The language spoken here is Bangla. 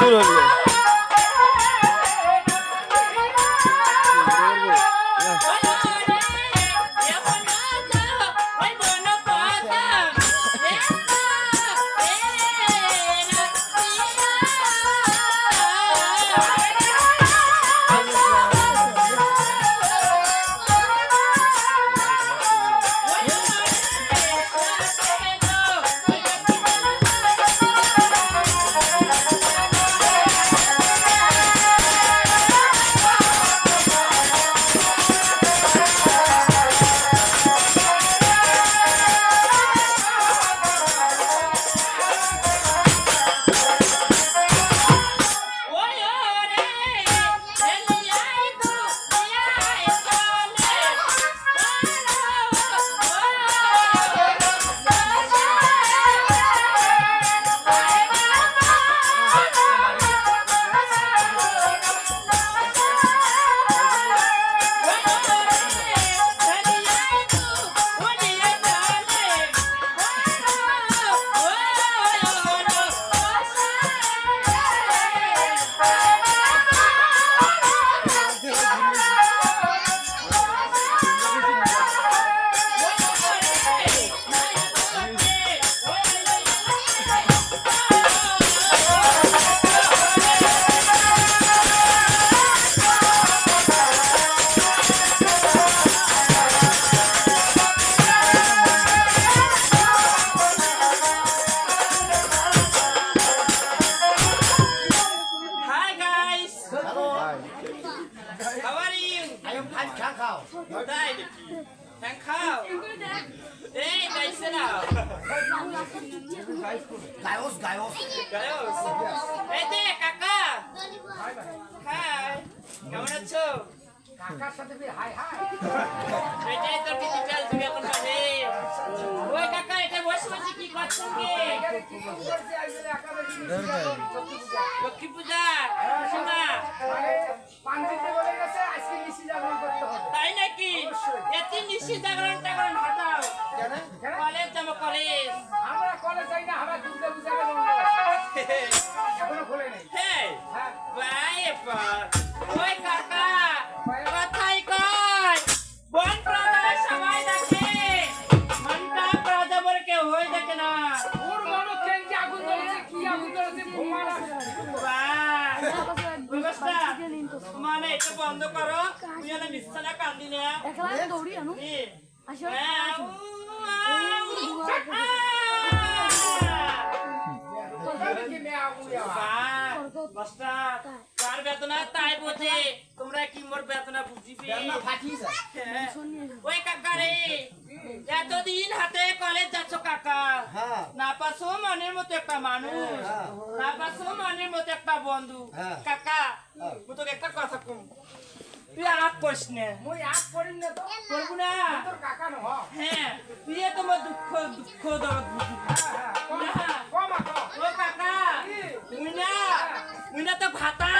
对了，对。তাই নাকি? হ্যাঁ খাও এই যাইছে না Gaios, Gaios. গায়স এই দে কাকা হাই কেমন আছো কাকার সাথে হাই হাই এটাই তো ডিজিটাল যুগ এখন বাজে ওই কাকা এটা বসে বসে কি করছেন কি লক্ষ্মী পূজা শোনা পাঞ্জিতে বলে গেছে আজকে নিশি জাগরণ করতে হবে নিশি জাগরণ কলেজ যাব কলেজ। আমরা কলেজ যাই না আমরা দুর্গা পূজাকে এটা বন্ধ করো। তুই এনে বিছানা কান্দি না। একলা দৌড়ি আনো। আসো। কার তাই বোঝে তোমরা কি মোর বেদনা বুঝিবে। ওই এতদিন হাতে কলেজ না মনের মতো একটা মানুষ। বাবা না মনের মতো একটা বন্ধু। হ্যাঁ। কাকা হ্যাঁ। মু তোকে একটা কথা কম। তুই আগ করিস না। মুই আগ করি না তো। করব না। তোর কাকা নহ হ্যাঁ তুই তোমার দুঃখ দুঃখ দরদ বুঝি হ্যাঁ হ্যাঁ। কম না। কম আকো ও কাকা মুই না মুই না তো ভাতা।